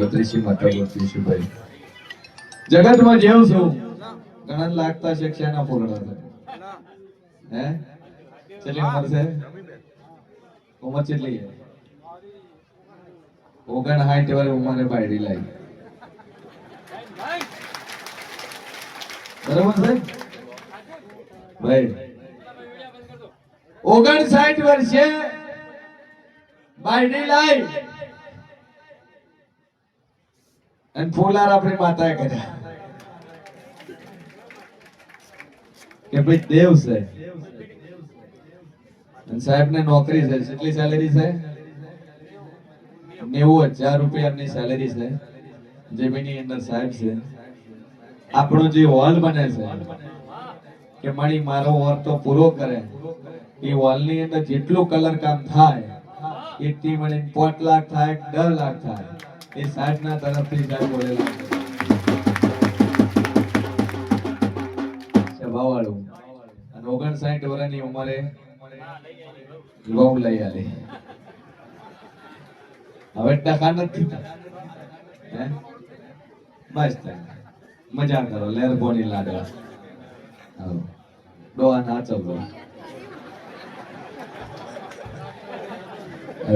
બત્રીસી માતા બત્રીસી ભાઈ. જગતમાં જેવું છું. ઘણા લાગતા છે ક્ષેના પૂર્ણ છે. હે? કેટલી ઉંમર છે? ઉંમર કેટલી છે? ઓગણ હાઈટ વાળી ઉંમરે બાયડી લાવી બરોબર છે? ભાઈ. ઓગણ સાઠ વર્ષે બાયડી લાવી અને ફોલાર આપણી માતાએ કર્યા. કે ભાઈ દેવ છે. સાહેબ ને નોકરી છે. કેટલી સેલેરી છે? નેવું હજાર રૂપિયાની સેલેરી છે. જેમીની અંદર સાહેબ છે. આપણો જે હોલ બને છે, કે મારી મારો વર તો પૂરો કરે. એ હોલની અંદર જેટલું કલર કામ થાય, એટલી મળી પાંચ લાખ થાય દસ લાખ થાય. એ સાહેબ ના તરફથી સાહેબ બોલેલા સભાવાળું અને ઓગણસાઠ વર્ષની ઉંમરે વહુ લઈ આલી. હવે ટકા નથી મજા કરો, લેર બોની લાડવા. ડોહા નાચો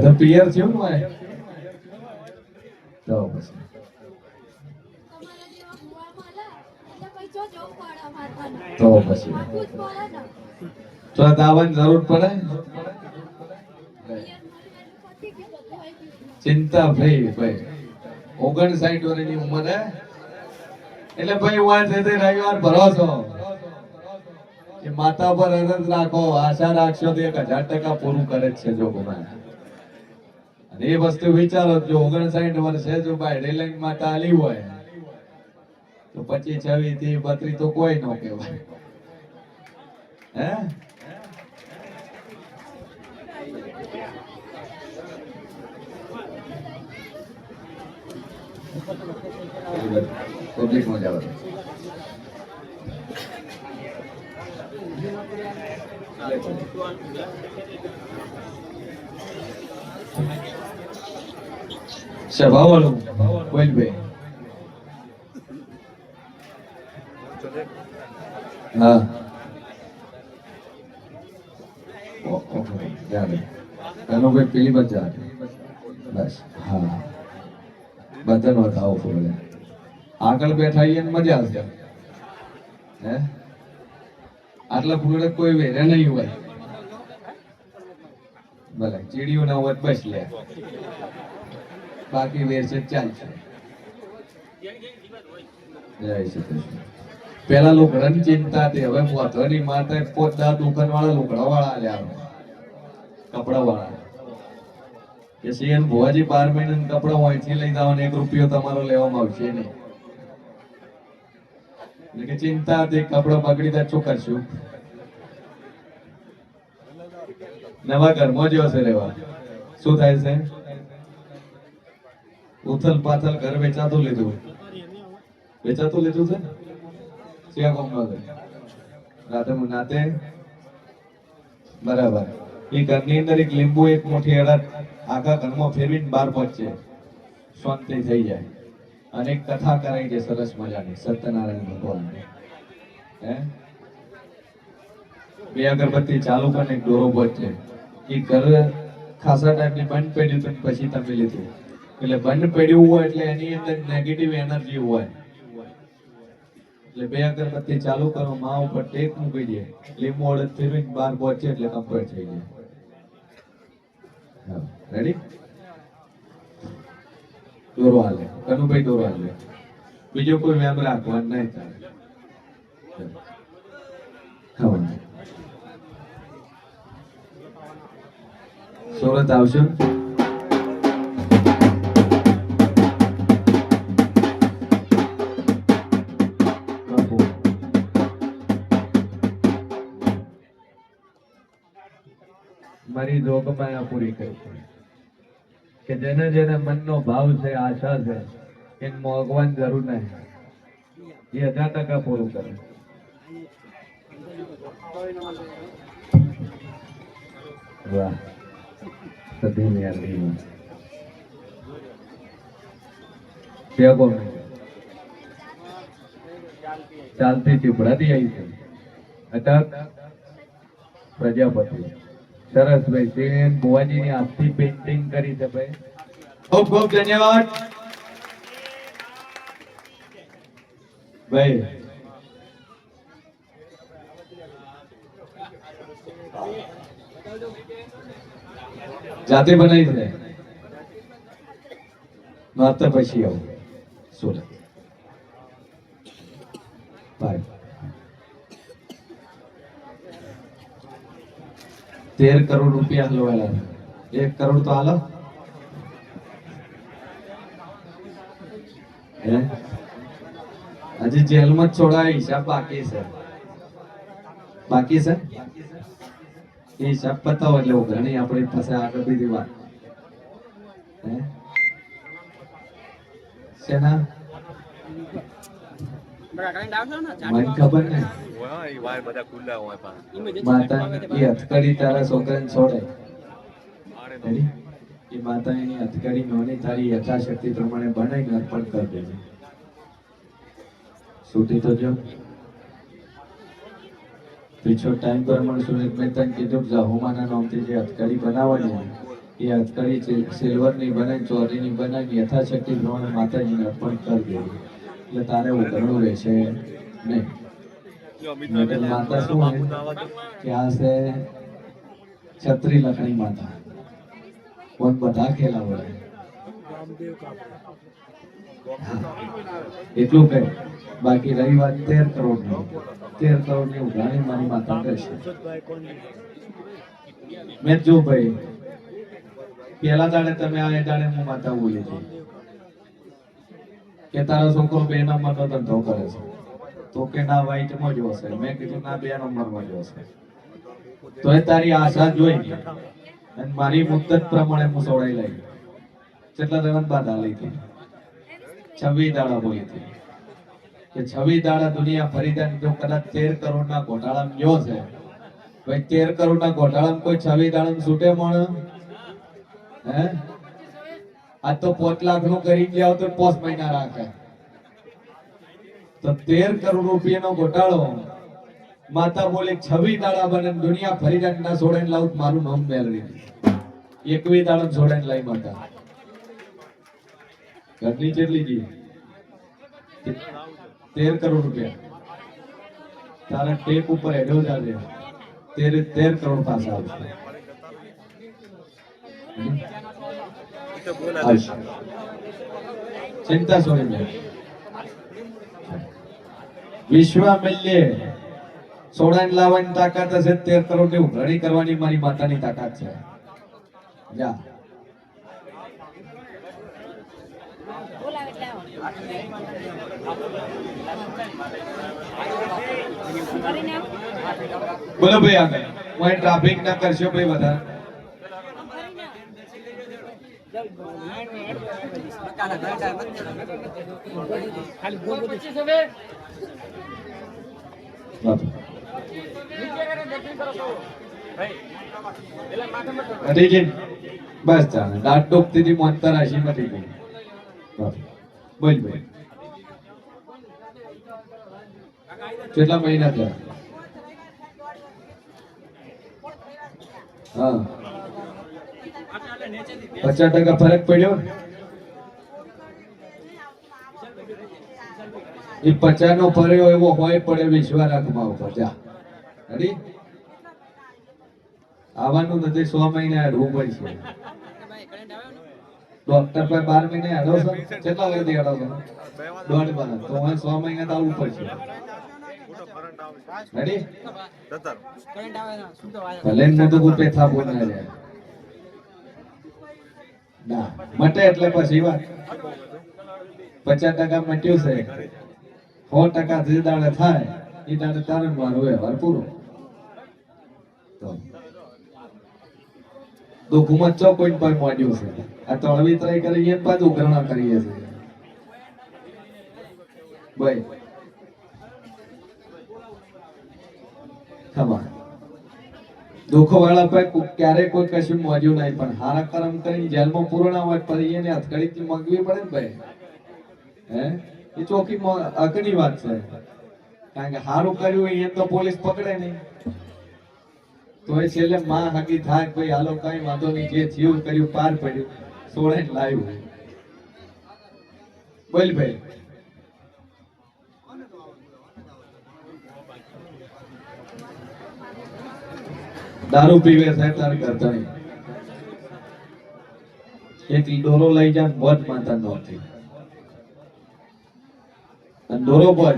તો પિયર થયું ને તો પછી. તો પછી. તો દાવાની જરૂર પડે? ચિંતા ભાઈ ભાઈ. ઓગણસાઠ વર્ષની ઉંમરે એટલે ભાઈ વાત છે તે રવિવાર ભરો છો. કે માતા પર અરજ રાખો, આશા રાખશો તો એક હજાર ટકા પૂરું કરે છે જો ગુમાન અને એ વસ્તુ વિચારો જો ઓગણસાઠ વર્ષે જો ભાઈ રેલાઈન માતા આલી હોય, તો પચીસ, છવ્વીસથી બત્રી તો કોઈ ન કહેવાય. હે? પબ્લિકમાં ઓ- ઓકે, જાણે. એનો કોઈ પેલી જાણે. બસ હા બધાનો થાવ ફોડે આગળ બેઠા એને મજા આવશે. હે? આટલા ફૂલે કોઈ વેરે નહીં હોય. ભલે ચીડિયું ના હોય બસ લે. બાકી વેર છે ચાલશે પેલા લોકડાની ચિંતા હતી, હવે પોતવાની માતા પોતા દુકાન વાળા લોકડા વાળા લ્યા કપડા વાળા કે સીએન ભુવાજી બાર મહિના કપડા અહીંથી લઈ જાવ એક રૂપિયો તમારો લેવામાં આવશે નહીં. એટલે કે ચિંતા હતી, કપડા બગડી જાય, શું કરશું? નવા ઘરમાં જ હશે રહેવા. શું થાય છે? ઉથલ પાથલ ઘર વેચાતું લીધું વેચાતું લીધું છે ત્યાં કોમ રાતે નાતે. બરાબર. એ ઘરની અંદર એક લીંબુ, એક મોટી અડત આખા ઘરમાં ફેરવીને બહાર પહોંચે શાંતિ થઈ જાય. અને એક કથા કરાઈ છે સરસ મજાની, સત્યનારાયણ ભગવાન હે? બે અગરબત્તી ચાલુ કરીને એક ડોરો પહોંચે. એ ઘર ખાસા ટાઈપની બંધ પડ્યું હતું પછી તમે લીધું. એટલે બંધ પડ્યું હોય એટલે એની અંદર નેગેટિવ એનર્જી હોય. એટલે બે અગરબત્તી ચાલુ કરો, માં ઉપર ટેક મૂકી દે. લીંબુ અડદ ફેરવીને બહાર પહોંચે એટલે કમ્પ્લીટ થઈ જાય. રેડી દોરો હાલે. કનુભાઈ દોરો હાલે. બીજો કોઈ વેમ રાખવાનું નહીં થાય. સુરત આવશો? જોગમાયા પૂરી કરી છે કે જેને જેને મનનો ભાવ છે, આશા છે એને મોગવાની જરૂર નહીં. એ હજાર ટકા પૂરું કરે. વાહ. સદી મેં ચાલતી ચીપડાથી આવી છે. પ્રજાપતિ. સરસ ભાઈ, તે બુવાજીની આખી પેઇન્ટિંગ કરી છે ભાઈ. ખૂબ ખૂબ ધન્યવાદ. ભાઈ. જાતે બનાવી છે. માત્ર પછી આવું. સુરત બાય તેર કરોડ રૂપિયા હલવાયેલા છે. એક કરોડ તો હાલો. હજી જેલમાં છોડાય હિસાબ બાકી છે. બાકી છે? એ હિસાબ પતાવો એટલે ઘણી આપણી પાસે આગળ બીજી વાત. શેના? મને ખબર નહીં. માતા એ હથકડી તારા છોકરાને Ready? એ માતા એની હથકડી નોની તારી યથાશક્તિ પ્રમાણે બનાવીને અર્પણ કરી દેજે છૂટી તો જો પીછો ટાઈમ પ્રમાણે સુરેશ મહેતાને કીધું જાહુમાના નામથી જે હથકડી બનાવવાની હોય, એ હથકડી સિલ- સિલ્વરની બનાવી ચોરીની બનાવી યથાશક્તિ પ્રમાણે માતાજીને અર્પણ કરી દેવી એટલે તારે ઉઘરણું રહેશે નહીં માતા શું હોય ત્યાં છે? છત્રી લખણી માતા. કોણ બધા ખેલા હોય? એટલું કહે. બાકી રહી વાત તેર કરોડની તેર કરોડની ઉઘાણી મારી માતા કરશે મેં જો ભાઈ પેલા દાડે તમે આ દાડે હું માતા બોલી હતી. કે તારો છોકરો બે નંબર નો ધંધો કરે છે. તો કે ના વાઈટમાં હશે. મેં કીધું ના, બે નંબરમાં જોશે તો એ તારી આશા જોઈ અને મારી મુદ્દત પ્રમાણે હું સોડાઈ લઈ. કેટલા દરમિયાન બાદ આલી હતી. છવ્વી દાડા બોલી હતી. કે છવ્વી દાડા દુનિયા ફરીદાન જો કદાચ તેર કરોડ ના ઘોટાળામાં ગયો છે. ભાઈ, તેર કરોડ ના ઘોટાળામાં કોઈ છવ્વી દાડા છૂટે મણ હે? આ તો પોચ લાખનું કરી ગયા તો પોસ મહિના રાખે. તો તેર કરોડ રૂપિયાનો ઘોટાળો માતા બોલે છવી દાડા બને દુનિયા ફરી જાય ના છોડે લાવું મારું નામ મેળવી એકવી દાડા છોડે લઈ માતા. ઘરની કેટલી જી તેર કરોડ રૂપિયા. તારા ટેપ ઉપર હેડો જાજે તેરે તેર કરોડ પાસે આવશે. ચિંતા છોડી દે વિશ્વામલ્યે સોડાને લાવવાની તાકાત હશે, તેર કરોડની ઉઘરાણી કરવાની મારી માતાની તાકાત છે. બોલો ભાઈ આગળ. ટ્રાફિક ના કરશો ભાઈ વધારે આમ કરીને આવો. બાપુ. હરીજી, બસ ચાલે. દાંત ડૂબતી મોનતા રાશિ મટી ગઈ. બોલ બોલ. કેટલા મહિના થયા? હા. પચાસ ટકા ફરક પડ્યો? એ પચાસ નો ફર્યો એવો હોય પડે વિશ્વરાગમાં ઉપર. જા. રેડી આવવાનું નથી સો મહિને અડવું પડશે ડોક્ટર પર બાર મહિને અડો છો? કેટલા વાગે અડો છો? દોઢ વર્ષ તો હવે સો મહિના તો આવવું પડશે. રેડી ભલે ને તો કોઈ પેથા બોલ ના જાય ના, મટે એટલે પછી વાત. પચાસ ટકા મટ્યું છે. સો ટકા જે દાડે થાય એ દાડે તારણ મારો હોય પૂરો. તો. ઘુમત ચો કોઈ પર મોડ્યું છે? આ તળવી ત્રાઈ કરી એમ બાદ ઉઘરણા કરીએ છીએ. ભાઈ. ખબર. દુઃખ વાળા પર કોઈ- ક્યારેય કોઈ કશું મોજ્યું નહીં, પણ હારા કરમ કરીને જેલમાં પૂર્ણ હોય પછી એને હથકડીથી મગવી પડે ને ભાઈ. હે? એ ચોખ્ખી મો- વાત છે. કારણ કે સારું કર્યું હોય એ તો પોલીસ પકડે નહીં. તો એ છેલ્લે માં હકી થાય ભાઈ, હાલો, કઈ વાંધો નહીં, જે જીવ કર્યું, પાર પડ્યું. સોળે લાવ્યું. બોલ ભાઈ. દારૂ પીવે સાહેબ તારે કરતા નહીં એક ડોરો લઈ જા બોજ માતા નહોતી દોરો ડોરો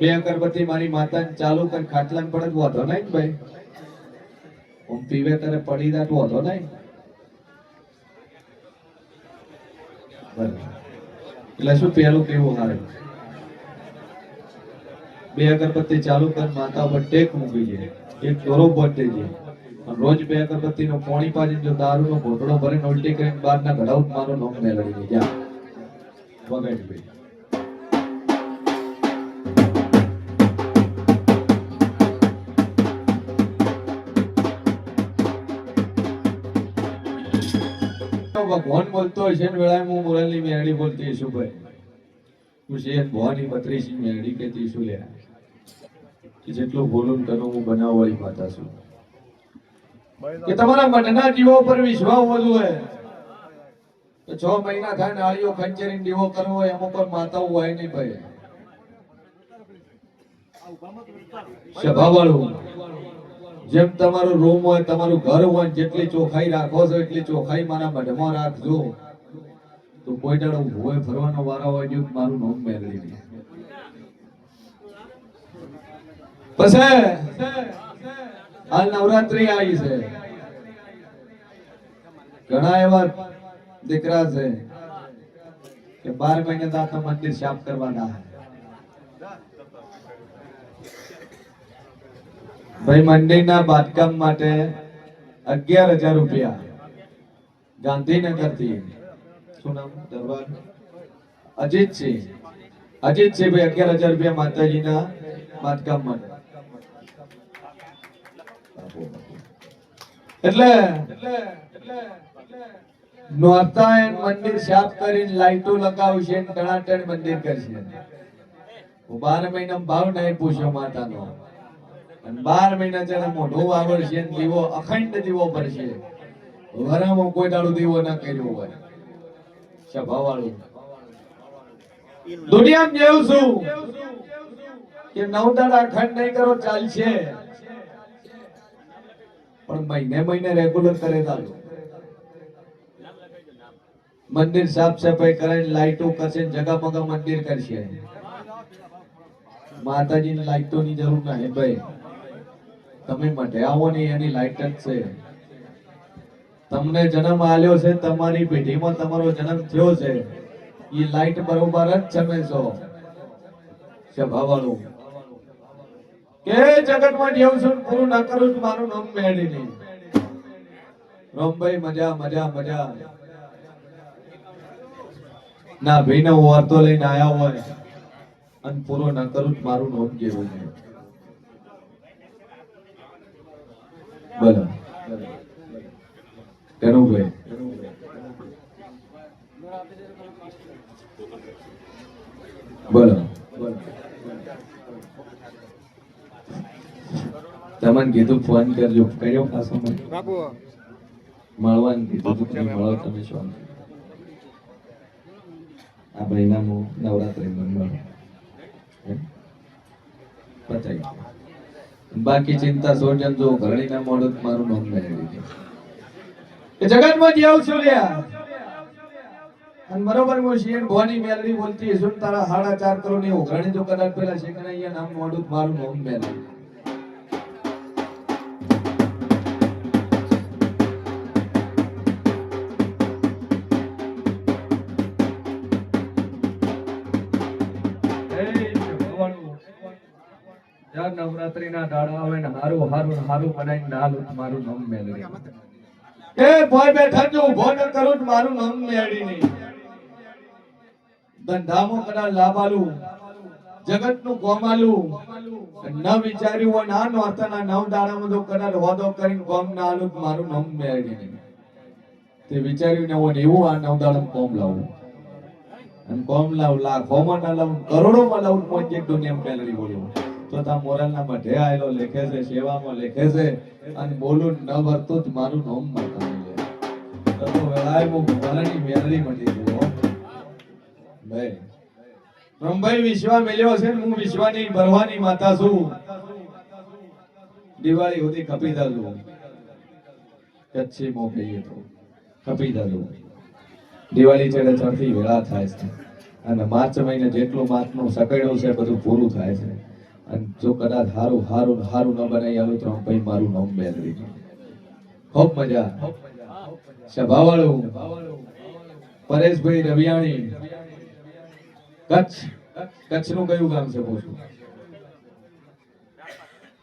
બે અગરબત્તી મારી માતા ચાલુ કર ખાટલા પડે વાંધો નહીં ભાઈ. હું પીવે તારે પડી તો વાંધો નહીં. એટલે શું પહેલું કેવું હારે? બે અગરબત્તી ચાલુ કર માતા ઉપર ટેક મૂકી જાય એક દોરો બોટે અને રોજ બે અગરબત્તી નો પોણી પાડી જો દારૂ નો ઘોટડો ભરીને ઉલટી કરીને બહાર ના ઘડાઉટ મારો નોમ મેળવી ગયા. વગાડી ભાઈ. ભગવાન બોલતો હશે ને વેળાએ હું મુરલની મેરડી બોલતી છું ભાઈ. હું છે ભવાની બત્રીસી મેરડી કહેતી છું લે જેટલું બોલું તેનું હું બનાવવાળી માતા છું. કે તમારા મનના જીવો પર વિશ્વાસ વધુ હે તો છ મહિના થાય નાળીઓ ખંચેરીને દીવો કરવો હોય એમાં પણ માતાઓ હોય નહીં ભાઈ. સભાવાળું, જેમ તમારું રૂમ હોય, તમારું ઘર હોય, જેટલી ચોખાઈ રાખો છો, એટલી ચોખાઈ મારા મઢમાં રાખજો. તો કોઈ દાડો ભોય ફરવાનો વારો હોય જો મારું નામ મેળવી પછી હાલ નવરાત્રી આવી છે. ઘણા એવા દીકરા છે કે બાર મહિને તો મંદિર સાફ કરવાના ભાઈ, મંદિરના બાંધકામ માટે અગિયાર હજાર રૂપિયા. ગાંધીનગરથી શું નામ? દરબાર? અજીતસિંહ. અજીતસિંહ ભાઈ અગિયાર હજાર રૂપિયા માતાજીના બાંધકામ માટે. એટલે નોરતાયણ મંદિર સાફ કરીને લાઈટો લગાવશે ને મંદિર કરશે. બાર મહિના ભાવ નહીં પૂછ્યો માતાનો. બાર મહિના ત્યારે મોઢો વાવડશે દીવો અખંડ દીવો ભરશે વરામાં કોઈ દાડો દીવો ના કર્યો હોય. સભાવાળું. દુનિયામાં જેવું છું કે નવ દાડા અખંડ નહીં કરો, ચાલશે. પણ મહિને મહિને રેગ્યુલર કરે ચાલુ મંદિર સાફ સફાઈ કરાવીને લાઈટો કરશે જગા મગા મંદિર કરશે. માતાજીની લાઈટોની જરૂર નહીં ભાઈ. તમે મઢે આવો ને એની લાઈટ જ છે. તમને જન્મ આલ્યો છે, તમારી પેઢીમાં તમારો જન્મ થયો છે. એ લાઈટ બરોબર જ ચમે છો. સભાવાળું. કે જગતમાં જેવું છું પૂરું ના કરું મારું નામ મેળી નહીં. રોમભાઈ, મજા મજા મજા. ના ભાઈ ને વાર્તો લઈને આયા હોય અને પૂરો ના કરું મારું નામ જેવું નહીં બોલો. કનુભાઈ બોલો તમને કીધું ફોન કરજો. કર્યો પાછો મળવાનું કીધું. મળો તમે છો? આ મહિના હું નવરાત્રી મળો. પચાઈ બાકી ચિંતા સોજન જો ઘરણી ના મોડું મારું મન મેળવી દે. કે જગતમાં જ આવું છું લ્યા. અને બરોબર હું શિયન ભવાની મેલડી બોલતી છું તારા સાડા ચાર કરોડની ઉઘરાણી જો કદાચ પેલા શેકણૈયા નામ મોડું તો મારું નામ મેળવી દે નવરાત્રીના દાડા આવે ને હારું હારું હારું બનાવીને ના તો મારું નામ મેળવી એ ભોય બેઠા જો ઊભો ન કરું મારું નામ મેળવી નહીં ધંધામાં કદા લાભાલું જગતનું ગોમાલું, ન વિચાર્યું હોય ના નોર્તાના નવ દાડામાં જો કદાચ હોદો કરીને ગોમ ના આલું મારું નામ મેળવી નહીં તે વિચાર્યું ને હોય એવું આ નવ દાડામાં કોમ લાવું. અને કોમ લાવ, લાખોમાં ના લાવ, કરોડોમાં લાવ એક દુનિયા પેલડી બોલ્યો તો તા મોરલના મઢે આયેલો લેખે છે, સેવામાં લેખે છે અને બોલું ન ભરતું જ મારું નોમ માતા છે. તો વેળાએ હું ભરણી મેલડી મટી ગયો ભાઈ રમભાઈ વિશ્વા મેલ્યો છે હું વિશ્વાની ભરવાની માતા છું. દિવાળી સુધી કપી દાદુ કચ્છી મો તો કપી દાદુ દિવાળી ચડે ચડતી વેળા થાય છે. અને માર્ચ મહિને જેટલું માસનું સકડ્યું છે, બધું પૂરું થાય છે. અને જો કદાચ હારું હારું હારું ન બનાવી આવ્યું તો ભાઈ મારું નામ બેદરી ખૂબ મજા. સભાવાળું. પરેશભાઈ રવિયાણી. કચ્છ. કચ્છનું કયું ગામ છે પૂછું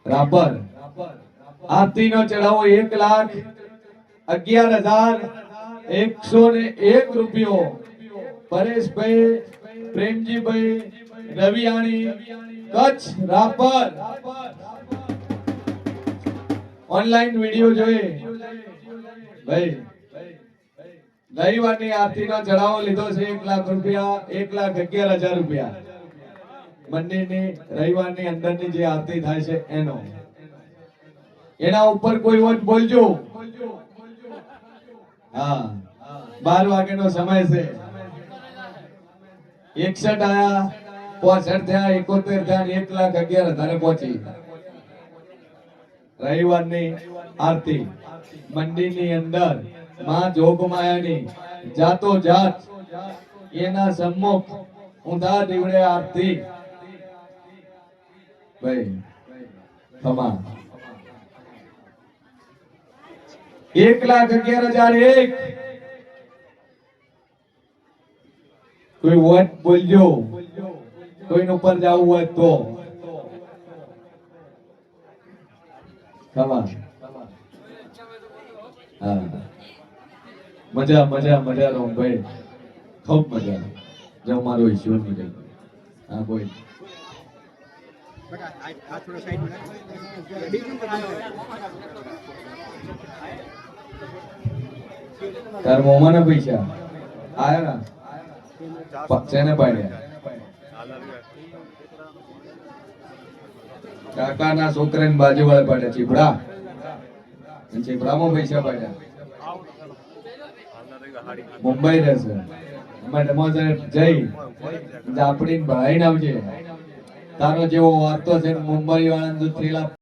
રાપર. આરતીનો ચઢાવો એક લાખ અગિયાર હજાર એકસો ને એક રૂપિયો. પરેશભાઈ, પ્રેમજીભાઈ, રવિયાણી કચ્છ રાપર. ઓનલાઈન વીડિયો જોઈએ. ભાઈ, રવિવારની આરતીનો ચઢાવો લીધો છે એક લાખ રૂપિયા, એક લાખ અગિયાર હજાર રૂપિયા. મંદિરની, રવિવારની અંદરની જે આરતી થાય છે એનો. એના ઉપર કોઈ વોટ બોલજો. હા. બાર વાગ્યાનો સમય છે. એકસઠ આયા. પોસઠ થયા એકોતેર થયા એક લાખ અગિયાર હજારે પહોંચી. રવિવારની આરતી. મંદિરની અંદરમાં જોગમાયાની જાતો જાત, એના સમ્મુખ ઊંધા દીવડે આરતી. ભાઈ ખમા એક લાખ અગિયાર હજાર એક. કોઈ વોટ બોલજો. કોઈનું ઉપર જવું હોય તો? મજા મજા મજા રહો ભાઈ ખૂબ મજા. જો મારો ઈશ્વરની ગઈ હા, બોલ. તાર આ આ થોડો સાઈડમાં બીજું તાર મોમાના પૈસા? આયા ના? પક્ષેને પાડ્યા? કાકાના છોકરાને બાજુ વાળા પાડ્યા ચીપડા અને પૈસા પાડ્યા. મુંબઈ રહેશે. માટે મોજે જઈ જાપડીને ભરાઈને આવજે. તારો જેવો વાર્તો છે મુંબઈ વાળા થેલા